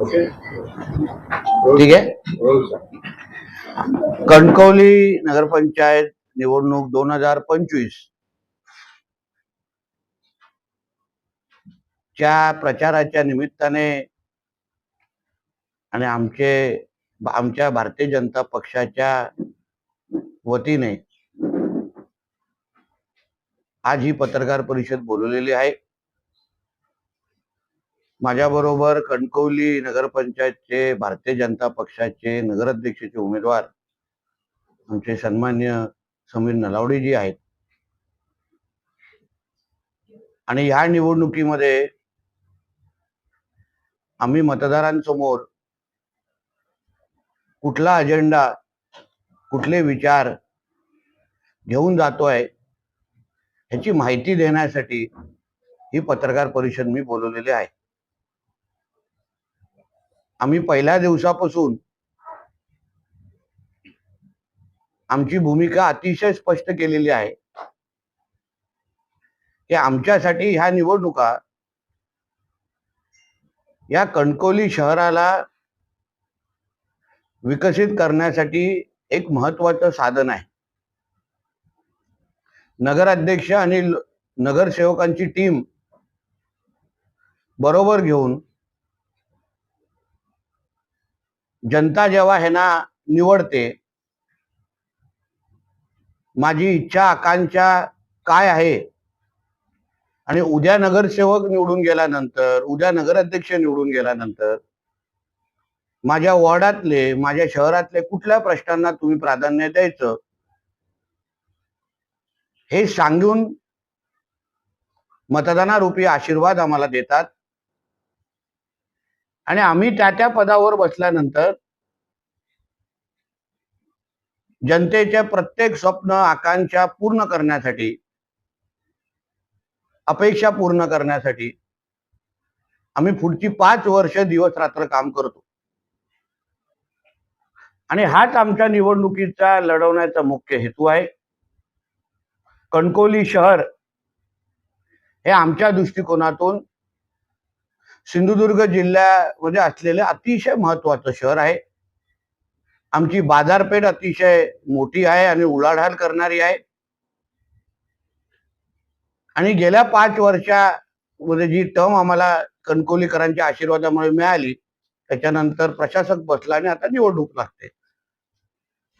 Okay. ठीक आहे. कणकवली नगरपंचायत निवडणूक दोन हजार पंचवीस च्या प्रचाराच्या निमित्ताने आणि आमचे आमच्या भारतीय जनता पक्षाच्या वतीने आज ही पत्रकार परिषद बोलवलेली आहे. माझ्याबरोबर कणकवली नगरपंचायतचे भारतीय जनता पक्षाचे नगराध्यक्षाचे उमेदवार आमचे सन्मान्य समीर नलावडेजी आहेत. आणि ह्या निवडणुकीमध्ये आम्ही मतदारांसमोर कुठला अजेंडा कुठले विचार घेऊन जातोय ह्याची माहिती देण्यासाठी ही पत्रकार परिषद मी बोलवलेली आहे. आम्ही पहिल्या दिवसापासून आमची भूमिका अतिशय स्पष्ट केलेली आहे. की आमच्यासाठी ह्या निवडणुका या कणकवली शहराला विकसित करण्यासाठी एक महत्वाचं साधन आहे. नगराध्यक्ष आणि नगरसेवकांची टीम बरोबर घेऊन जनता जेव्हा ह्यांना निवडते माझी इच्छा आकांक्षा काय आहे? आणि उद्या नगरसेवक निवडून गेल्यानंतर उद्या नगराध्यक्ष निवडून गेल्यानंतर माझ्या वॉर्डातले माझ्या शहरातले कुठल्या प्रश्नांना तुम्ही प्राधान्य द्यायचं? हे सांगून मतदानारूपी आशीर्वाद आम्हाला देतात. आणि आम्ही त्या त्या पदावर बसल्यानंतर जनतेचे प्रत्येक स्वप्न आकांक्षा पूर्ण करण्यासाठी अपेक्षा पूर्ण करण्यासाठी आम्ही पुढची पाच वर्ष दिवस रात्र काम करतो. आणि हाच आमच्या निवडणुकीचा लढवण्याचा मुख्य हेतू आहे. कणकोली शहर हे आमच्या दृष्टिकोनातून सिंधुदुर्ग जिल्ह्यामध्ये असलेलं अतिशय महत्वाचं शहर आहे. आमची बाजारपेठ अतिशय मोठी आहे आणि उलाढाल करणारी आहे. आणि गेल्या पाच वर्षामध्ये जी टर्म आम्हाला कणकोलीकरांच्या आशीर्वादामुळे मिळाली त्याच्यानंतर प्रशासक बसला आणि आता निवडणूक लागते.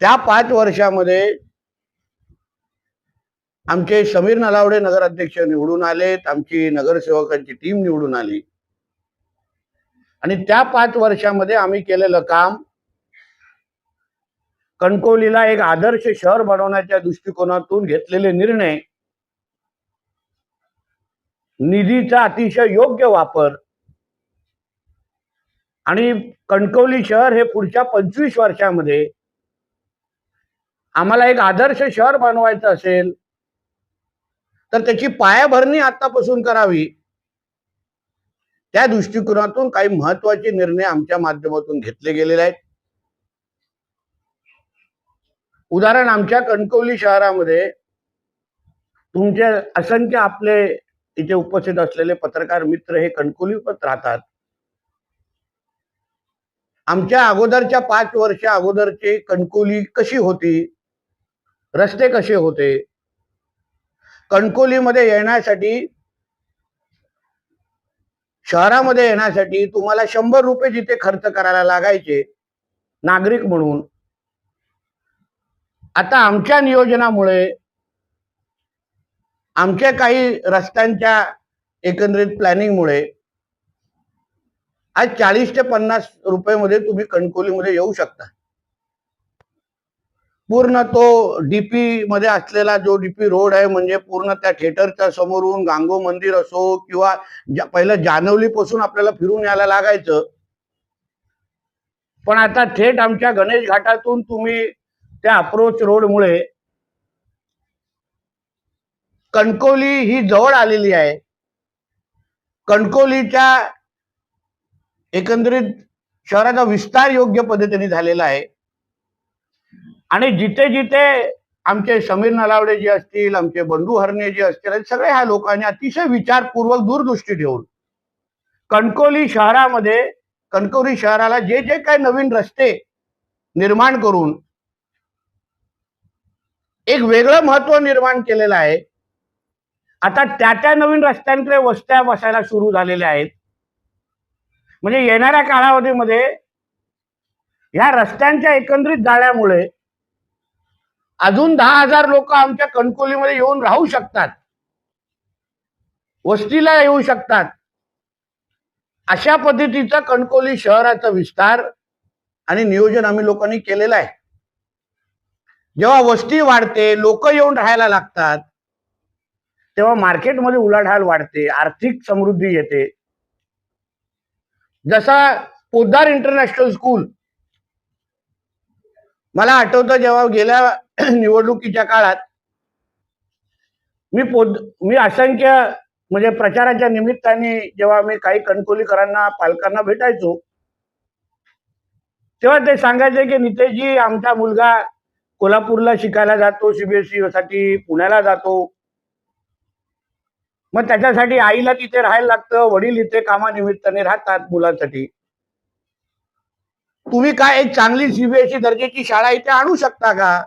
त्या पाच वर्षामध्ये आमचे समीर नलावडे नगराध्यक्ष निवडून आलेत आमची नगरसेवकांची टीम निवडून आली. आणि त्या पाच वर्षामध्ये आम्ही केलेलं काम कणकवलीला एक आदर्श शहर बनवण्याच्या दृष्टिकोनातून घेतलेले निर्णय निधीचा अतिशय योग्य वापर आणि कणकवली शहर हे पुढच्या पंचवीस वर्षामध्ये आम्हाला एक आदर्श शहर बनवायचं असेल तर त्याची पायाभरणी आतापासून करावी. त्या दृष्टिकोनातून काही महत्त्वाचे निर्णय आमच्या माध्यमातून घेतले गेलेले आहेत. उदाहरण आमच्या कणकवली शहरामध्ये तुमचे असंख्य आपले इथे उपस्थित असलेले पत्रकार मित्र हे कणकवलीत राहतात. आमच्या अगोदरच्या पाच वर्ष अगोदरची कणकवली कशी होती? रस्ते कसे होते? कणकोलीमध्ये येण्यासाठी शहरामध्ये येण्यासाठी तुम्हाला शंभर रुपये जिथे खर्च करायला लागायचे नागरिक म्हणून. आता आमच्या नियोजनामुळे आमच्या काही रस्त्यांच्या एकंदरीत प्लॅनिंगमुळे आज चाळीस ते पन्नास रुपये तुम्ही कणकोलीमध्ये येऊ शकता. पूर्ण तो डीपी मध्ये असलेला जो डीपी रोड आहे म्हणजे पूर्ण त्या थिएटरच्या समोरून गांगो मंदिर असो किंवा जा- पहिलं जानवली पासून आपल्याला फिरून यायला लागायचं. पण आता थेट आमच्या गणेश घाटातून तुम्ही त्या अप्रोच रोडमुळे कणकोली ही जवळ आलेली आहे. कणकोलीच्या एकंदरीत शहराचा विस्तार योग्य पद्धतीने झालेला आहे. आणि जिथे जिथे आमचे समीर नलावडे जे असतील आमचे बंडू हरणे जे असतील सगळे ह्या लोकांनी अतिशय विचारपूर्वक दूरदृष्टी ठेवून कणकोली शहरामध्ये कणकवली शहराला जे जे काही नवीन रस्ते निर्माण करून एक वेगळं महत्त्व निर्माण केलेलं आहे. आता त्या त्या नवीन रस्त्यांकडे वस्त्या बसायला सुरू झालेल्या आहेत. म्हणजे येणाऱ्या कालावधीमध्ये ह्या रस्त्यांच्या एकंदरीत जाळ्यामुळे अजून दहा हजार लोक आमच्या कणकोलीमध्ये येऊन राहू शकतात. वस्तीला येऊ शकतात. अशा पद्धतीचा कणकोली शहराचा विस्तार आणि नियोजन आम्ही लोकांनी केलेलं आहे. जेव्हा वस्ती वाढते लोक येऊन राहायला लागतात तेव्हा मार्केटमध्ये उलाढाल वाढते आर्थिक समृद्धी येते. जसा पोद्दार इंटरनॅशनल स्कूल मला आठवतं जेव्हा गेल्या निवडणुकीच्या काळात मी पोद मी असंख्य म्हणजे प्रचाराच्या निमित्ताने जेव्हा मी काही कणकोलीकरांना पालकांना भेटायचो तेव्हा ते सांगायचे की नितेशजी आमचा मुलगा कोल्हापूरला शिकायला जातो सीबीएसई साठी पुण्याला जातो. मग त्याच्यासाठी आईला तिथे राहायला लागतं वडील इथे कामानिमित्ताने राहतात मुलांसाठी. तुम्ही काय एक चांगली सीबीएसई दर्जाची शाळा इथे आणू शकता का?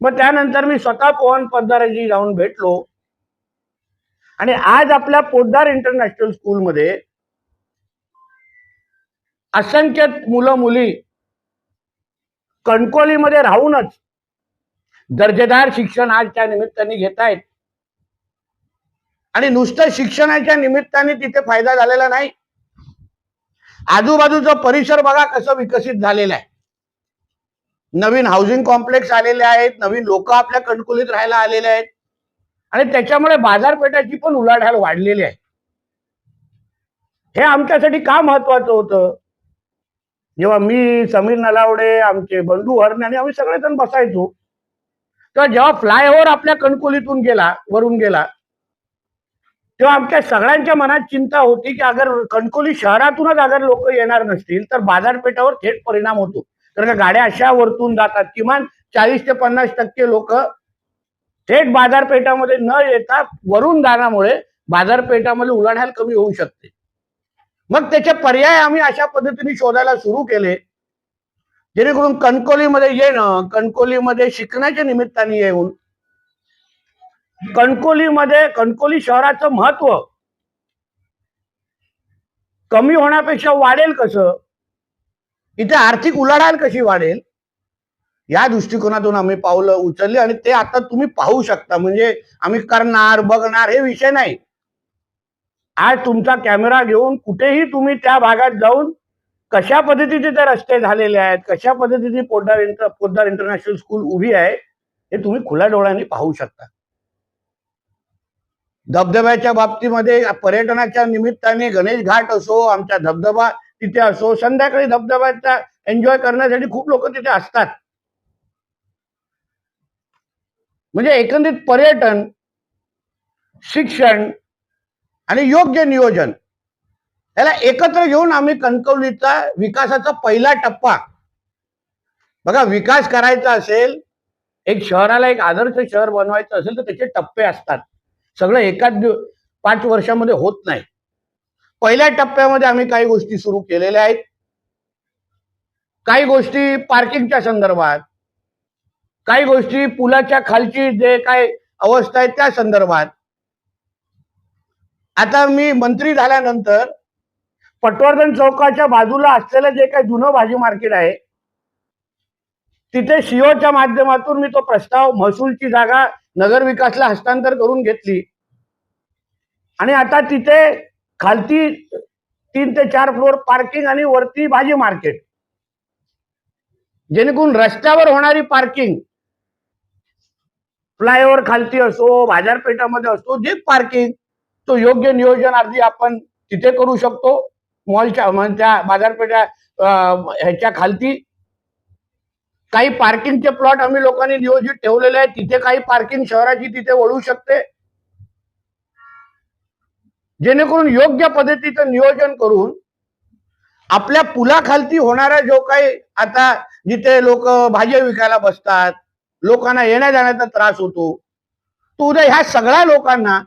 मग त्यानंतर मी स्वतः पवन पद्दाराजी जाऊन भेटलो. आणि आज आपल्या पोद्दार इंटरनॅशनल स्कूलमध्ये असंख्य मुलं मुली कणकोलीमध्ये राहूनच दर्जेदार शिक्षण आज त्या निमित्ताने घेत आहेत. आणि नुसतं शिक्षणाच्या निमित्ताने तिथे फायदा झालेला नाही. आजूबाजूचा परिसर बघा कसं विकसित झालेला आहे. नवीन हाऊसिंग कॉम्प्लेक्स आलेले आहेत नवीन लोक आपल्या कणकुलीत राहायला आलेले आहेत. आणि त्याच्यामुळे बाजारपेठाची पण उलाढाल वाढलेली आहे. हे आमच्यासाठी का महत्वाचं होतं? जेव्हा मी समीर नलावडे आमचे बंधू हरणे आणि आम्ही सगळेजण बसायचो तेव्हा जेव्हा फ्लायओव्हर आपल्या कणकोलीतून गेला वरून गेला तेव्हा आमच्या सगळ्यांच्या मनात चिंता होती की अगर कणकोली शहरातूनच अगर लोक येणार नसतील तर बाजारपेठावर थेट परिणाम होतो. कारण का गाड्या अशा वरतून जातात किमान चाळीस ते पन्नास टक्के लोक थेट बाजारपेठामध्ये न येता वरून जाण्यामुळे बाजारपेठामध्ये उलाढाल कमी होऊ शकते. मग त्याचे पर्याय आम्ही अशा पद्धतीने शोधायला सुरू केले. जेणेकरून कणकोलीमध्ये येणं कणकोलीमध्ये शिकण्याच्या निमित्ताने येऊन कणकोलीमध्ये कणकोली शहराचं महत्त्व कमी होण्यापेक्षा वाढेल कसं? इथे आर्थिक उलाढाल कशी वाढेल? या दृष्टिकोनातून आम्ही पावलं उचलली आणि ते आता तुम्ही पाहू शकता. म्हणजे आम्ही करणार बघणार हे विषय नाही. आज तुमचा कॅमेरा घेऊन कुठेही तुम्ही त्या भागात जाऊन कशा पद्धतीचे ते रस्ते झालेले आहेत कशा पद्धतीची Podar inter Podar international school उभी आहे हे तुम्ही खुल्या डोळ्यांनी पाहू शकता. धबधब्याच्या बाबतीमध्ये पर्यटनाच्या निमित्ताने गणेश घाट असो आमचा धबधबा तिथे असो संध्याकाळी धबधब्याचा एन्जॉय करण्यासाठी खूप लोक तिथे असतात. म्हणजे एकंदरीत पर्यटन शिक्षण आणि योग्य नियोजन याला एकत्र घेऊन आम्ही कणकवलीचा विकासाचा पहिला टप्पा. बघा विकास करायचा असेल एक शहराला एक आदर्श शहर बनवायचं असेल तर त्याचे टप्पे असतात. सगळं एकाच दिव- पाच वर्षामध्ये होत नाही. पहिल्या टप्प्यामध्ये आम्ही काही गोष्टी सुरू केलेल्या आहेत. काही गोष्टी पार्किंगच्या संदर्भात. काही गोष्टी पुलाच्या खालची जे काय अवस्था आहे त्या संदर्भात. आता मी मंत्री झाल्यानंतर पटवर्धन चौकाच्या बाजूला असलेलं जे काही जुनं भाजी मार्केट आहे तिथे शिओच्या माध्यमातून मी तो प्रस्ताव महसूलची जागा नगर विकासला हस्तांतर करून घेतली. आणि आता तिथे खालती तीन ते चार फ्लोअर पार्किंग आणि वरती भाजी मार्केट. जेणेकरून रस्त्यावर होणारी पार्किंग फ्लायओव्हर खालती असो बाजारपेठामध्ये असो जे पार्किंग तो योग्य नियोजन अर्धी आपण तिथे करू शकतो. मॉलच्या म्हणजे त्या बाजारपेठा ह्याच्या खालती. काही पार्किंगचे प्लॉट आम्ही लोकांनी नियोजित ठेवलेले आहेत. तिथे काही पार्किंग शहराची तिथे वळू शकते. जेणेकरून योग्य पद्धतीचं नियोजन करून आपल्या पुलाखालती होणारा जो काही आता जिथे लोक भाज्या विकायला बसतात लोकांना येण्या जाण्याचा त्रास होतो तो उद्या ह्या सगळ्या लोकांना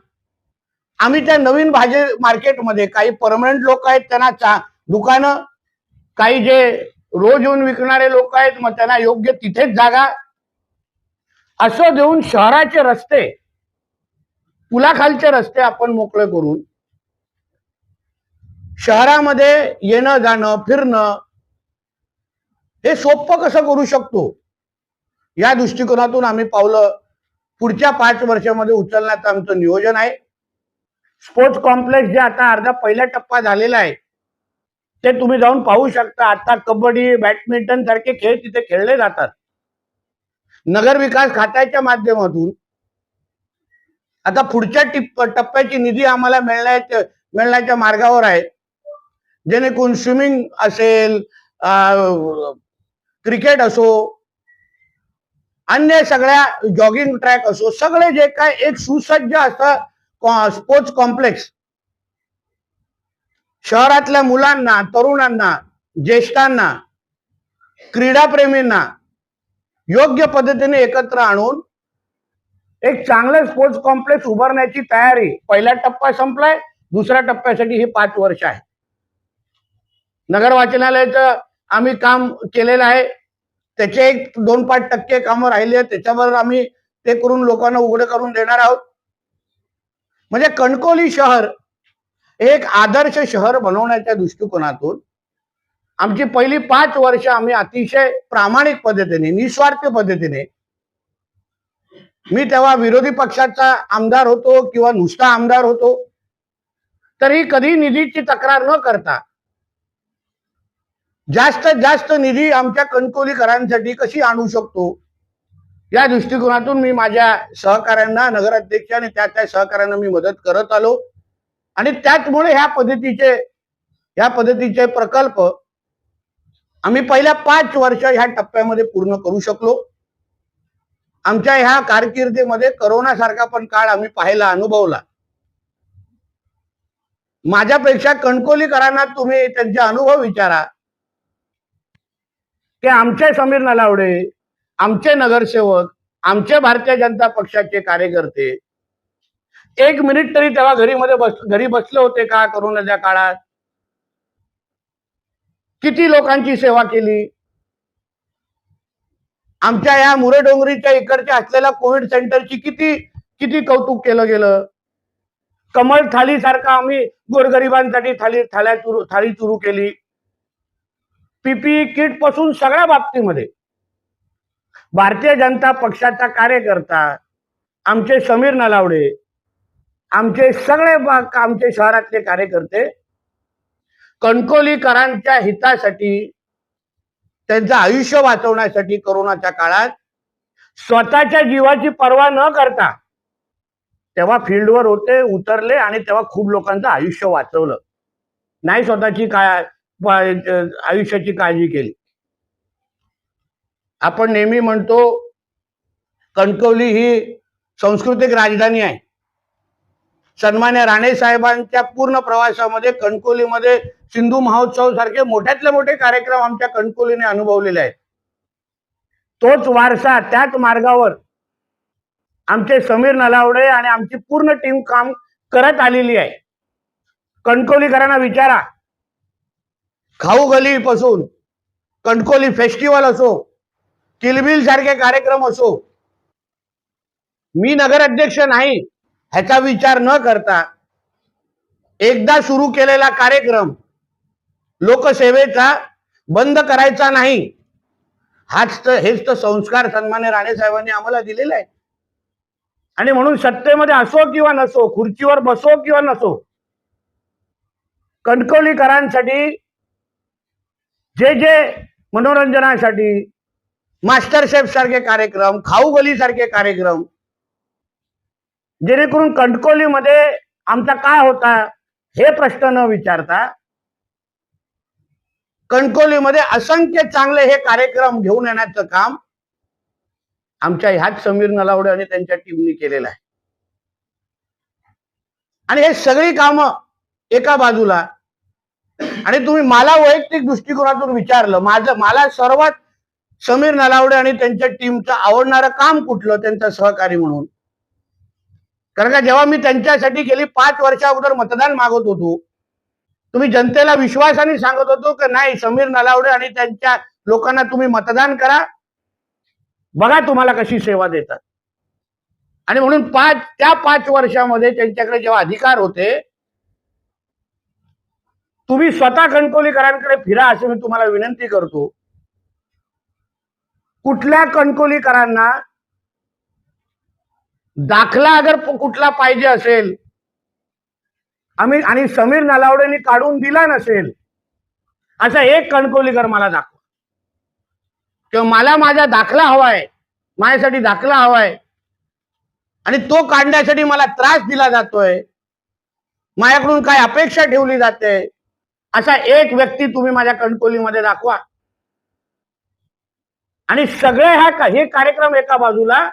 आम्ही त्या नवीन भाजी मार्केटमध्ये काही परमनंट लोक आहेत त्यांना चा दुकानं काही जे रोज येऊन विकणारे लोक आहेत मग त्यांना योग्य तिथेच जागा. असं देऊन शहराचे रस्ते पुलाखालचे रस्ते आपण मोकळे करून शहरामध्ये येणं जाणं फिरणं हे सोपं कसं करू शकतो? या दृष्टिकोनातून आम्ही पावलं पुढच्या पाच वर्षामध्ये उचलण्याचं आमचं नियोजन आहे. स्पोर्ट्स कॉम्प्लेक्स जे आता अर्धा पहिला टप्पा झालेला आहे ते तुम्ही जाऊन पाहू शकता. आता कबड्डी बॅडमिंटन सारखे खेळ तिथे खेळले जातात. नगर विकास खात्याच्या माध्यमातून आता पुढच्या टिप टप्प्याची निधी आम्हाला मिळण्याच्या मिळण्याच्या मार्गावर आहे. जेणेकरून स्विमिंग असेल क्रिकेट असो अन्य सगळ्या जॉगिंग ट्रॅक असो सगळे जे काय एक सुसज्ज असतं स्पोर्ट्स कॉम्प्लेक्स शहरातल्या मुलांना तरुणांना ज्येष्ठांना क्रीडाप्रेमींना योग्य पद्धतीने एकत्र आणून एक चांगलं स्पोर्ट्स कॉम्प्लेक्स उभारण्याची तयारी. पहिला टप्पा संपलाय दुसऱ्या टप्प्यासाठी ही पाच वर्ष आहे नगर वाचनालयाचं आम्ही काम केलेलं आहे. त्याचे एक दोन पाच टक्के कामं राहिली आहेत. त्याच्यावर आम्ही ते करून लोकांना उघडं करून देणार आहोत. म्हणजे कणकोली शहर एक आदर्श शहर बनवण्याच्या दृष्टिकोनातून आमची पहिली पाच वर्ष आम्ही अतिशय प्रामाणिक पद्धतीने निस्वार्थ पद्धतीने मी तेव्हा विरोधी पक्षाचा आमदार होतो किंवा नुसता आमदार होतो. तरी कधी निधीची तक्रार न करता जास्तीत जास्त निधी आमच्या कणकोलीकरांसाठी कशी आणू शकतो? या दृष्टिकोनातून मी माझ्या सहकाऱ्यांना नगराध्यक्ष आणि त्या त्या सहकाऱ्यांना मी मदत करत आलो. आणि त्याचमुळे ह्या पद्धतीचे ह्या पद्धतीचे प्रकल्प आम्ही पहिल्या पाच वर्ष ह्या टप्प्यामध्ये पूर्ण करू शकलो. आमच्या ह्या कारकिर्दीमध्ये करोना सारखा पण काळ आम्ही पाहायला अनुभवला. माझ्यापेक्षा कणकोलीकरांना तुम्ही त्यांचे अनुभव विचारा. ते आमचे समीर नलावडे आमचे नगरसेवक आमचे भारतीय जनता पक्षाचे कार्यकर्ते एक मिनिट तरी तेव्हा घरी मध्ये बस घरी बसले होते का करोनाच्या काळात? किती लोकांची सेवा केली? आमच्या या मुरेडोंगरीच्या इकडच्या असलेल्या कोविड सेंटरची किती किती कौतुक केलं गेलं? कमल थाली सारखा आम्ही गोरगरिबांसाठी थाली थाळ्या चुरू थाळी सुरू केली. पीपीई किटपासून सगळ्या बाबतीमध्ये. भारतीय जनता पक्षाचा कार्यकर्ता आमचे समीर नलावडे आमचे सगळे आमचे शहरातले कार्यकर्ते कणकोलीकरांच्या हितासाठी त्यांचं आयुष्य वाचवण्यासाठी करोनाच्या काळात स्वतःच्या जीवाची पर्वा न करता तेव्हा फील्डवर होते उतरले आणि तेव्हा खूप लोकांचं आयुष्य वाचवलं. नाही स्वतःची काय आयुष्याची काळजी केली. आपण नेहमी म्हणतो कणकवली ही सांस्कृतिक राजधानी आहे. सन्मान्य राणे साहेबांच्या पूर्ण प्रवासामध्ये कणकोलीमध्ये सिंधू महोत्सव सारखे मोठ्यातले मोठे कार्यक्रम आमच्या कणकोलीने अनुभवलेले आहेत. तोच वारसा त्याच मार्गावर आमचे समीर नलावडे आणि आमची पूर्ण टीम काम करत आलेली आहे. कणकोलीकरांना विचारा खाऊ गलीपासून कणकोली फेस्टिवल असो किलबिल सारखे कार्यक्रम असो मी नगराध्यक्ष नाही ह्याचा विचार न करता एकदा सुरू केलेला कार्यक्रम लोकसेवेचा बंद करायचा नाही हाच तर हेच तर संस्कार सन्मान्य राणे साहेबांनी आम्हाला दिलेला आहे. आणि म्हणून सत्तेमध्ये असो किंवा नसो खुर्चीवर बसो किंवा नसो कणकवलीकरांसाठी जे जे मनोरंजनासाठी मास्टर शेफ सारखे कार्यक्रम खाऊगली सारखे कार्यक्रम जेणेकरून कणकोलीमध्ये आमचा काय होता हे प्रश्न न विचारता कणकोलीमध्ये असंख्य चांगले हे कार्यक्रम घेऊन येण्याचं काम आमच्या ह्याच समीर नलावडे आणि त्यांच्या टीमनी केलेलं आहे. आणि हे सगळी कामं एका बाजूला आणि तुम्ही मला वैयक्तिक दृष्टिकोनातून विचारलं माझं मला सर्वात समीर नलावडे आणि त्यांच्या टीमचं आवडणारं काम कुठलं त्यांचा सहकारी म्हणून? कारण का जेव्हा मी त्यांच्यासाठी गेली पाच वर्षा अगोदर मतदान मागत होतो तुम्ही जनतेला विश्वासाने सांगत होतो की नाही समीर नलावडे आणि त्यांच्या लोकांना तुम्ही मतदान करा बघा तुम्हाला कशी सेवा देतात. आणि म्हणून पाच त्या पाच वर्षामध्ये त्यांच्याकडे जेव्हा अधिकार होते तुम्ही स्वतः कणकोलीकरांकडे फिरा असे मी तुम्हाला विनंती करतो. कुठल्या कणकोलीकरांना दाखला अगर कुठला पाहिजे असेल आम्ही आणि समीर नलावडेंनी काढून दिला नसेल असा एक कणकोलीकर मला दाखवा. किंवा मला माझा दाखला हवाय माझ्यासाठी दाखला हवाय आणि तो काढण्यासाठी मला त्रास दिला जातोय माझ्याकडून काय अपेक्षा ठेवली जाते असा एक व्यक्ती तुम्ही माझ्या कणकोलीमध्ये दाखवा. आणि सगळे ह्या का- हे कार्यक्रम एका बाजूला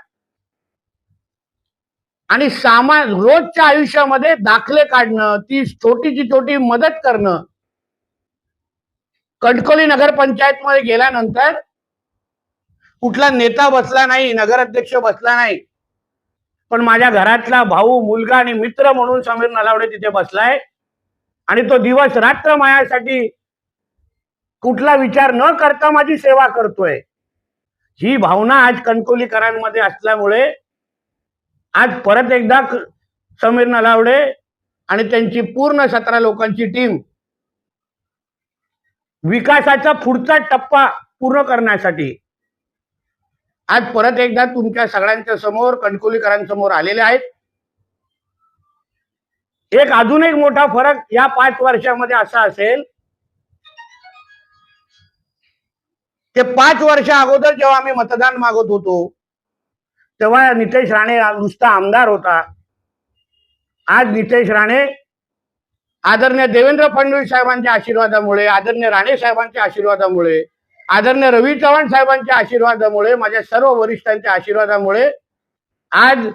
आणि सामा रोजच्या आयुष्यामध्ये दाखले काढणं ती छोटीची छोटी मदत करणं. कणकोली नगरपंचायत मध्ये गेल्यानंतर कुठला नेता बसला नाही नगराध्यक्ष बसला नाही. पण माझ्या घरातला भाऊ मुलगा आणि मित्र म्हणून समीर नलावडे तिथे बसलाय. आणि तो दिवस रात्र माझ्यासाठी कुठला विचार न करता माझी सेवा करतोय. ही भावना आज कणकोलीकरांमध्ये असल्यामुळे आज परत एकदा समीर नलावडे आणि त्यांची पूर्ण सतरा लोकांची टीम विकासाचा पुढचा टप्पा पूर्ण करण्यासाठी आज परत एकदा तुमच्या सगळ्यांच्या समोर कणकोलीकरांसमोर आलेले आहेत. एक अजून एक मोठा फरक या पाच वर्षामध्ये असा असेल. ते पाच वर्ष अगोदर जेव्हा आम्ही मतदान मागत होतो तेव्हा नितेश राणे नुसता आमदार होता. आज नितेश राणे आदरणीय देवेंद्र फडणवीस साहेबांच्या आशीर्वादामुळे आदरणीय राणे साहेबांच्या आशीर्वादामुळे आदरणीय रवी चव्हाण साहेबांच्या आशीर्वादामुळे माझ्या सर्व वरिष्ठांच्या आशीर्वादामुळे आज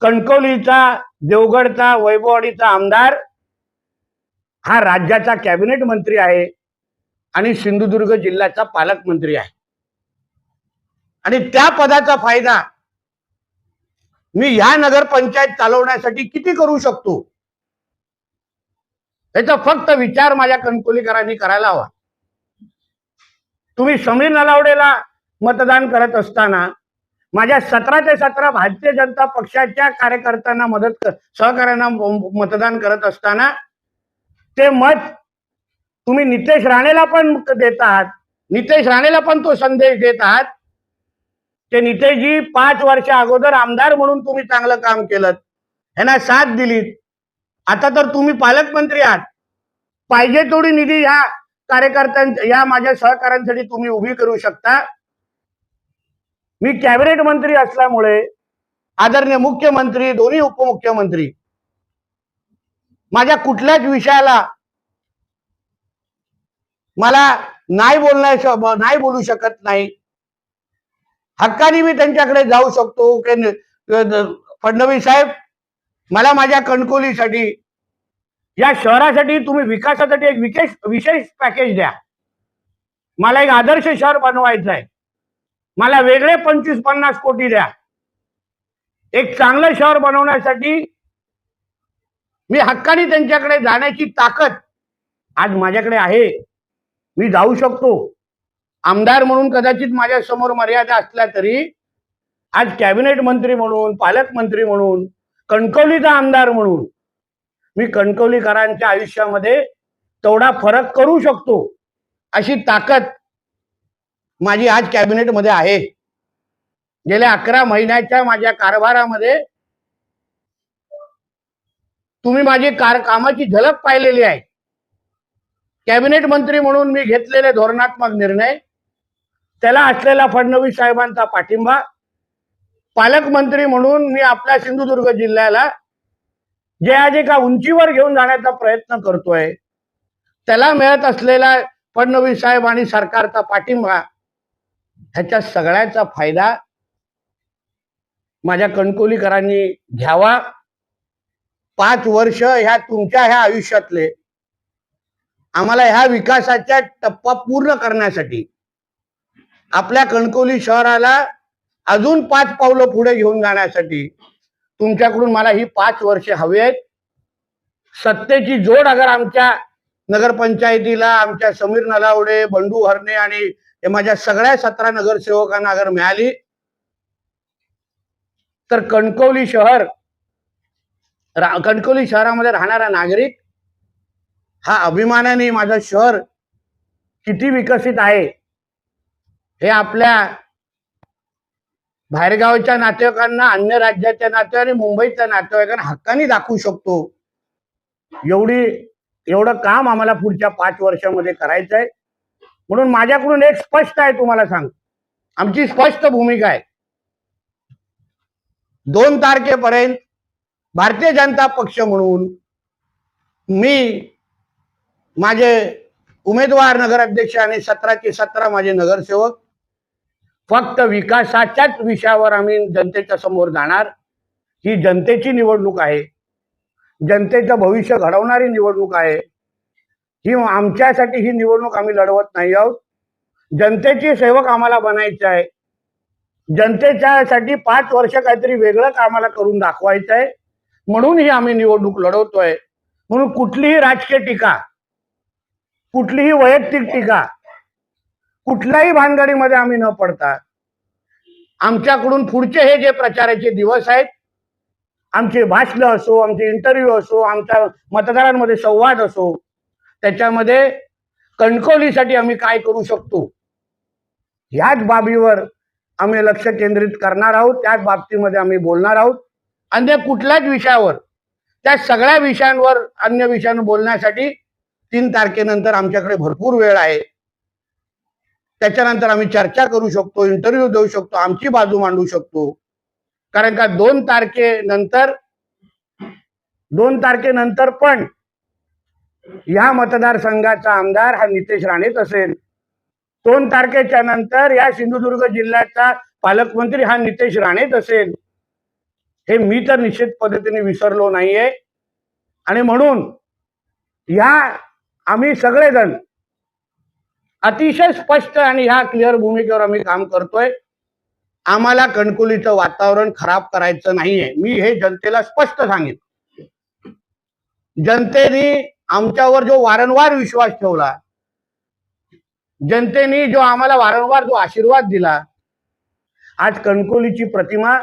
कणकवलीचा देवगडचा वैभववाडीचा आमदार हा राज्याचा कॅबिनेट मंत्री आहे आणि सिंधुदुर्ग जिल्ह्याचा पालकमंत्री आहे. आणि त्या पदाचा फायदा मी ह्या नगरपंचायत चालवण्यासाठी किती करू शकतो? याचा फक्त विचार माझ्या कणकोलीकरांनी करायला हवा. तुम्ही समीर नलावडेला मतदान करत असताना माझ्या सतरा ते सतरा भारतीय जनता पक्षाच्या कार्यकर्त्यांना मदत कर सहकार्यांना मतदान करत असताना ते मत तुम्ही नितेश राणेला पण देत आहात. नितेश राणेला पण तो संदेश देत आहात. ते नितेशजी पाच वर्ष अगोदर आमदार म्हणून तुम्ही चांगलं काम केलं. ह्यांना साथ दिलीत. आता तर तुम्ही पालकमंत्री आहात. पाहिजे तेवढी निधी ह्या कार्यकर्त्यां या माझ्या सहकाऱ्यांसाठी तुम्ही उभी करू शकता. मी कॅबिनेट मंत्री असल्यामुळे आदरणीय मुख्यमंत्री दोन्ही उपमुख्यमंत्री माझ्या कुठल्याच विषयाला मला नाही बोलण्या नाही बोलू शकत नाही. हक्काने मी त्यांच्याकडे जाऊ शकतो. फडणवीस साहेब मला माझ्या कणकोलीसाठी या शहरासाठी तुम्ही विकासासाठी एक विशेष विशेष पॅकेज द्या. मला एक आदर्श शहर बनवायचं आहे मला वेगळे पंचवीस पन्नास कोटी द्या. एक चांगलं शहर बनवण्यासाठी मी हक्काने त्यांच्याकडे जाण्याची ताकद आज माझ्याकडे आहे. मी जाऊ शकतो. आमदार म्हणून कदाचित माझ्यासमोर मर्यादा असल्या तरी आज कॅबिनेट मंत्री म्हणून पालकमंत्री म्हणून कणकवलीचा आमदार म्हणून मी कणकवलीकरांच्या आयुष्यामध्ये तेवढा फरक करू शकतो अशी ताकद माझी आज कॅबिनेटमध्ये आहे. गेल्या अकरा महिन्याच्या माझ्या कारभारामध्ये तुम्ही माझी कार कामाची झलक पाहिलेली आहे. कॅबिनेट मंत्री म्हणून मी घेतलेले धोरणात्मक निर्णय त्याला असलेला फडणवीस साहेबांचा पाठिंबा पालकमंत्री म्हणून मी आपल्या सिंधुदुर्ग जिल्ह्याला जे आज एका उंचीवर घेऊन जाण्याचा प्रयत्न करतोय त्याला मिळत असलेला फडणवीस साहेब आणि सरकारचा पाठिंबा ह्याच्या सगळ्याचा फायदा माझ्या कणकोलीकरांनी घ्यावा. पाच वर्ष ह्या तुमच्या ह्या आयुष्यातले आम्हाला ह्या विकासाच्या टप्पा पूर्ण करण्यासाठी आपल्या कणकोली शहराला अजून पाच पावलं पुढे घेऊन जाण्यासाठी तुमच्याकडून मला ही पाच वर्षे हवी आहेत. सत्तेची जोड अगर आमच्या नगरपंचायतीला आमच्या समीर नलावडे बंडू हरणे आणि हे माझ्या सगळ्या सतरा नगरसेवकांना अगर मिळाली तर कणकवली शहर कणकवली शहरामध्ये राहणारा नागरिक हा अभिमानाने माझं शहर किती विकसित आहे हे आपल्या बाहेरगावच्या नातेवाईकांना अन्य राज्याच्या नातेवाईक आणि मुंबईच्या नातेवाईकांना हक्काने दाखवू शकतो. एवढी एवढं काम आम्हाला पुढच्या पाच वर्षामध्ये करायचं आहे म्हणून माझ्याकडून एक स्पष्ट आहे तुम्हाला सांग आमची स्पष्ट भूमिका आहे. दोन तारखेपर्यंत भारतीय जनता पक्ष म्हणून मी माझे उमेदवार नगराध्यक्ष आणि सतराचे सतरा माझे नगरसेवक फक्त विकासाच्याच विषयावर आम्ही जनतेच्या समोर जाणार. ही जनतेची निवडणूक आहे. जनतेचं भविष्य घडवणारी निवडणूक आहे. ही आमच्यासाठी ही निवडणूक आम्ही लढवत नाही आहोत. जनतेचे सेवक आम्हाला बनायचे आहे. जनतेच्यासाठी पाच वर्ष काहीतरी वेगळं आम्हाला करून दाखवायचं आहे. म्हणून ही आम्ही निवडणूक लढवतोय. म्हणून कुठलीही राजकीय टीका कुठलीही वैयक्तिक टीका कुठल्याही भानगडीमध्ये आम्ही न पडता आमच्याकडून पुढचे हे जे प्रचाराचे दिवस आहेत आमचे भाषण असो आमचे इंटरव्ह्यू असो आमच्या मतदारांमध्ये संवाद असो त्याच्यामध्ये कणकवलीसाठी आम्ही काय करू शकतो? ह्याच बाबीवर आम्ही लक्ष केंद्रित करणार आहोत त्याच बाबतीमध्ये आम्ही बोलणार आहोत. अन्य कुठल्याच विषयावर त्या सगळ्या विषयांवर अन्य विषयांवर बोलण्यासाठी तीन तारखेनंतर आमच्याकडे भरपूर वेळ आहे. त्याच्यानंतर आम्ही चर्चा करू शकतो इंटरव्ह्यू देऊ शकतो आमची बाजू मांडू शकतो. कारण का दोन तारखेनंतर दोन तारखेनंतर पण या मतदारसंघाचा आमदार हा नितेश राणेच असेल. दोन तारखेच्या नंतर या सिंधुदुर्ग जिल्ह्याचा पालकमंत्री हा नितेश राणेच असेल. हे मी तर निश्चित पद्धतीने विसरलो नाहीये. आणि म्हणून या आम्ही सगळेजण अतिशय स्पष्ट आणि ह्या क्लिअर भूमिकेवर आम्ही काम करतोय. आम्हाला कणकुलीचं वातावरण खराब करायचं नाहीये. मी हे जनतेला स्पष्ट सांगेन. जनतेने आमच्यावर जो वारंवार विश्वास ठेवला जनतेने जो आम्हाला वारंवार जो आशीर्वाद दिला आज कणकोलीची प्रतिमा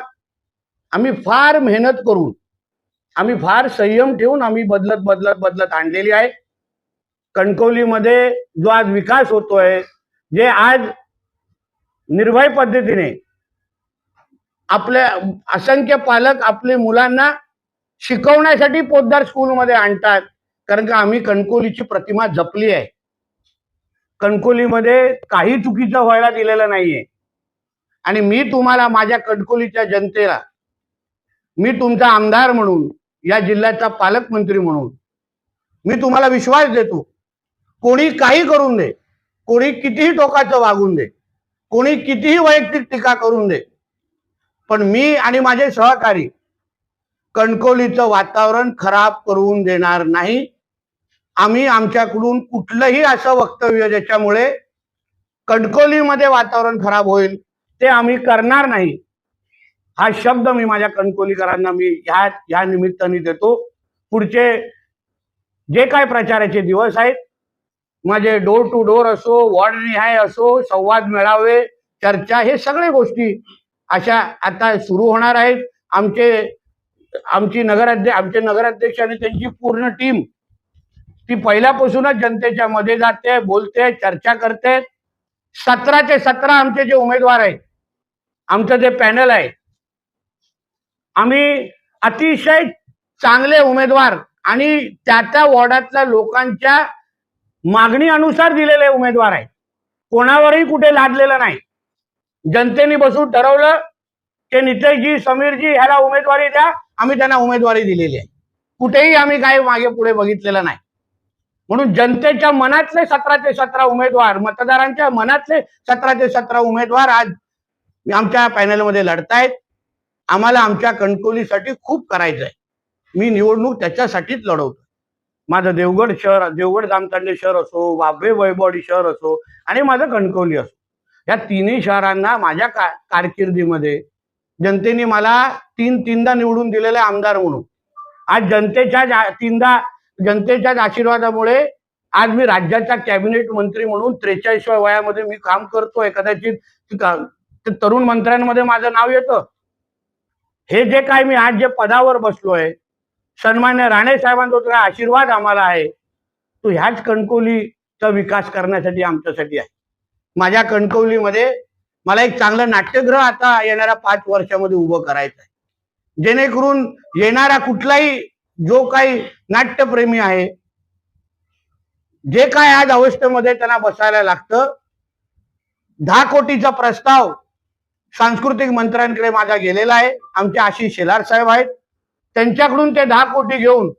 आम्ही फार मेहनत करून आम्ही फार संयम ठेवून आम्ही बदलत बदलत बदलत आणलेली आहे. कणकवलीमध्ये जो आज विकास होतोय जे आज निर्भय पद्धतीने आपल्या असंख्य पालक आपले मुलांना शिकवण्यासाठी पोद्दार स्कूलमध्ये आणतात कारण का आम्ही कणकोलीची प्रतिमा जपली आहे. कणकोलीमध्ये काही चुकीचं व्हायला दिलेलं नाहीये. आणि मी तुम्हाला माझ्या कणकोलीच्या जनतेला मी तुमचा आमदार म्हणून या जिल्ह्याचा पालकमंत्री म्हणून मी तुम्हाला विश्वास देतो. कोणी काही करून दे कोणी कितीही टोकाचं वागून दे कोणी कितीही वैयक्तिक टीका करून दे पण मी आणि माझे सहकारी कणकोलीचं वातावरण खराब करून देणार नाही. आम्ही आमच्याकडून कुठलंही असं वक्तव्य ज्याच्यामुळे कणकोलीमध्ये वातावरण खराब होईल ते आम्ही करणार नाही. हा शब्द मी माझ्या कणकोलीकरांना मी ह्या ह्या निमित्ताने देतो. पुढचे जे काय प्रचाराचे दिवस आहेत माझे डोर टू डोर असो वॉर्ड निहाय असो संवाद मेळावे चर्चा हे सगळे गोष्टी अशा आता सुरू होणार आहेत. आमचे आमची नगराध्यक्ष आमचे नगराध्यक्ष आणि त्यांची पूर्ण टीम ती पहिल्यापासूनच जनतेच्या मध्ये जाते बोलते चर्चा करते. सतराचे सतरा आमचे जे उमेदवार आहेत आमचं जे पॅनल आहे आम्ही अतिशय चांगले उमेदवार आणि त्या त्या वॉर्डातल्या लोकांच्या मागणी अनुसार दिलेले उमेदवार आहेत. कोणावरही कुठे लादलेलं नाही. जनतेने बसून ठरवलं की नितेशजी समीरजी ह्याला उमेदवारी द्या. आम्ही त्यांना उमेदवारी दिलेली आहे. कुठेही आम्ही काही मागे पुढे बघितलेलं नाही. म्हणून जनतेच्या मनातले सतराचे सतरा उमेदवार मतदारांच्या मनातले सतराचे सतरा उमेदवार आज आमच्या पॅनलमध्ये लढतायत. आम्हाला आमच्या कणकोलीसाठी खूप करायचं आहे मी निवडणूक त्याच्यासाठीच लढवतो माझं देवगड शहर देवगड जामतांडे शहर असो वाभे वैभवडी शहर असो आणि माझं कणकवली असो. या तिन्ही शहरांना माझ्या का कारकिर्दीमध्ये जनतेने मला तीन तीनदा निवडून दिलेले आमदार म्हणून. आज जनतेच्या तीनदा जनतेच्याच आशीर्वादामुळे आज मी राज्याचा कॅबिनेट मंत्री म्हणून त्रेचाळीसव्या वयामध्ये मी काम करतोय. कदाचित तरुण मंत्र्यांमध्ये माझं नाव येतं. हे जे काय मी आज जे पदावर बसलोय सन्मान्य राणे साहेबांचा जो आशीर्वाद आम्हाला आहे तो ह्याच कणकवलीचा विकास करण्यासाठी आमच्यासाठी आहे. माझ्या कणकवलीमध्ये मला एक चांगलं नाट्यगृह आता येणाऱ्या पाच वर्षामध्ये उभं करायचं आहे. जेणेकरून येणारा कुठलाही जो काही नाट्यप्रेमी आहे जे काय आज अवस्थेमध्ये त्यांना बसायला लागतं दहा कोटीचा प्रस्ताव सांस्कृतिक मंत्र्यांकडे माझा गेलेला आहे. आमचे आशिष शेलार साहेब आहेत. त्यांच्याकडून ते दहा कोटी घेऊन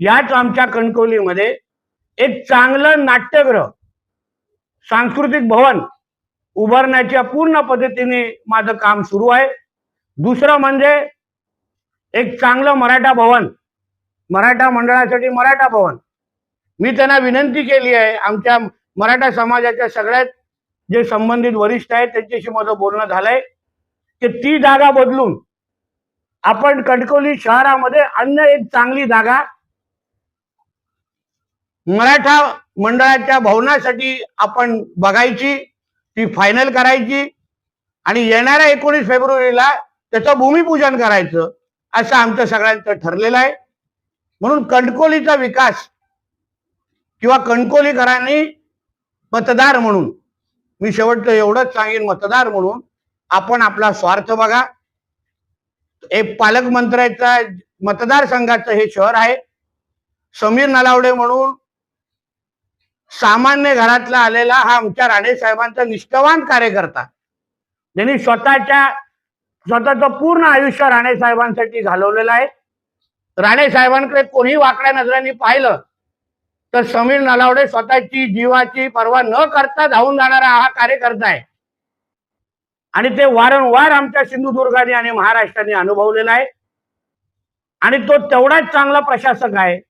याच आमच्या कणकवलीमध्ये एक चांगलं नाट्यगृह सांस्कृतिक भवन उभारण्याच्या पूर्ण पद्धतीने माझं काम सुरू आहे. दुसरं म्हणजे एक चांगलं मराठा भवन मराठा मंडळासाठी मराठा भवन. मी त्यांना विनंती केली आहे आमच्या मराठा समाजाच्या सगळ्यात जे संबंधित वरिष्ठ आहेत त्यांच्याशी माझं बोलणं झालंय की ती जागा बदलून आपण कणकवली शहरामध्ये अन्य एक चांगली जागा मराठा मंडळाच्या भवनासाठी आपण बघायची ती फायनल करायची आणि येणाऱ्या एकोणीस फेब्रुवारीला त्याचं भूमिपूजन करायचं असं आमचं सगळ्यांचं ठरलेलं आहे. म्हणून कणकोलीचा विकास किंवा कणकोलीकरांनी मतदार म्हणून मी शेवटचं एवढंच सांगेन मतदार म्हणून आपण आपला स्वार्थ बघा. एक पालकमंत्र्याचा मतदारसंघाचं हे शहर आहे. समीर नलावडे म्हणून सामान्य घरातला आलेला हा आमच्या राणे साहेबांचा निष्ठावान कार्यकर्ता. ज्यांनी स्वतःच्या स्वतःचं पूर्ण आयुष्य राणे साहेबांसाठी घालवलेलं आहे. राणे साहेबांकडे कोणी वाकड्या नजरांनी पाहिलं तर समीर नलावडे स्वतःची जीवाची पर्वा न करता धावून जाणारा हा कार्यकर्ता आहे. आणि ते वारंवार आमच्या सिंधुदुर्गाने आणि महाराष्ट्राने अनुभवलेला आहे. आणि तो तेवढाच चांगला प्रशासक आहे.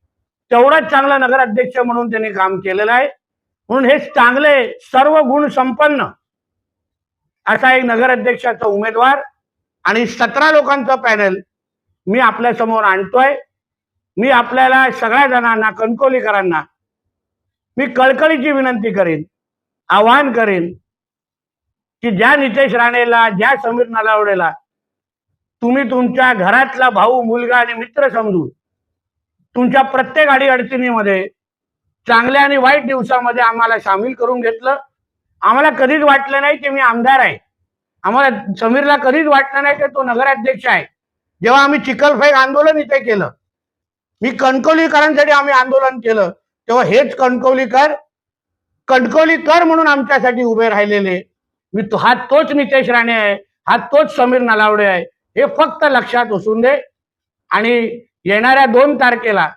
तेवढाच चांगला नगराध्यक्ष म्हणून त्यांनी काम केलेलं आहे. म्हणून हे चांगले सर्व गुण संपन्न असा एक नगराध्यक्षाचा उमेदवार आणि सतरा लोकांचं पॅनल मी आपल्यासमोर आणतोय. मी आपल्याला सगळ्या जणांना कणकोलीकरांना मी कळकळीची विनंती करेन आवाहन करेन की ज्या नितेश राणेला ज्या समीर नलावडेला तुम्ही तुमच्या घरातला भाऊ मुलगा आणि मित्र समजून तुमच्या प्रत्येक अडी अडचणीमध्ये चांगल्या आणि वाईट दिवसामध्ये आम्हाला सामील करून घेतलं. आम्हाला कधीच वाटलं नाही की मी आमदार आहे. आम्हाला समीरला कधीच वाटलं नाही की तो नगराध्यक्ष आहे. जेव्हा आम्ही चिखलफेक आंदोलन इथे केलं मी कणकवलीकरांसाठी आम्ही आंदोलन केलं तेव्हा हेच कणकवलीकर कणकवलीकर म्हणून आमच्यासाठी उभे राहिलेले. मी तो हा तोच नितेश राणे आहे हा तोच समीर नलावडे आहे. हे फक्त लक्षात असून दे. आणि येणाऱ्या दोन तारखेला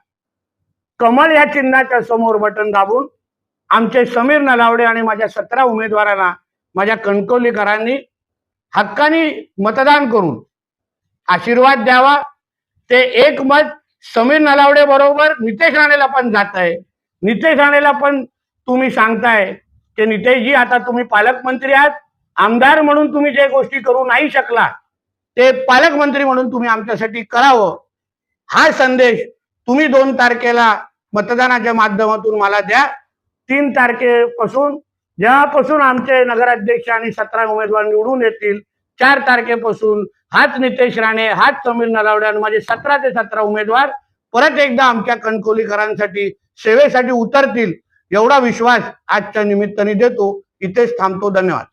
कमल या चिन्हाच्या समोर बटन दाबून आमचे समीर नलावडे आणि माझ्या सतरा उमेदवारांना माझ्या कणकवलीकरांनी हक्काने मतदान करून आशीर्वाद द्यावा. ते एक मत समीर नलावडे बरोबर नितेश राणेला पण जात आहे नितेश राणेला पण तुम्ही सांगताय की नितेशजी आता तुम्ही पालकमंत्री आहात. आमदार म्हणून तुम्ही जे गोष्टी करू नाही शकला ते पालकमंत्री म्हणून तुम्ही आमच्यासाठी करावं. हा संदेश तुम्ही दोन तारखेला मतदानाच्या माध्यमातून मला द्या. तीन तारखेपासून जेव्हापासून आमचे नगराध्यक्ष आणि सतरा उमेदवार निवडून येतील चार तारखेपासून हाच नितेश राणे हाच समीर नलावडे आणि माझे सतरा ते सतरा उमेदवार परत एकदा आमच्या कणकोलीकरांसाठी सेवेसाठी उतरतील एवढा विश्वास आजच्या निमित्ताने देतो. इथेच थांबतो. धन्यवाद.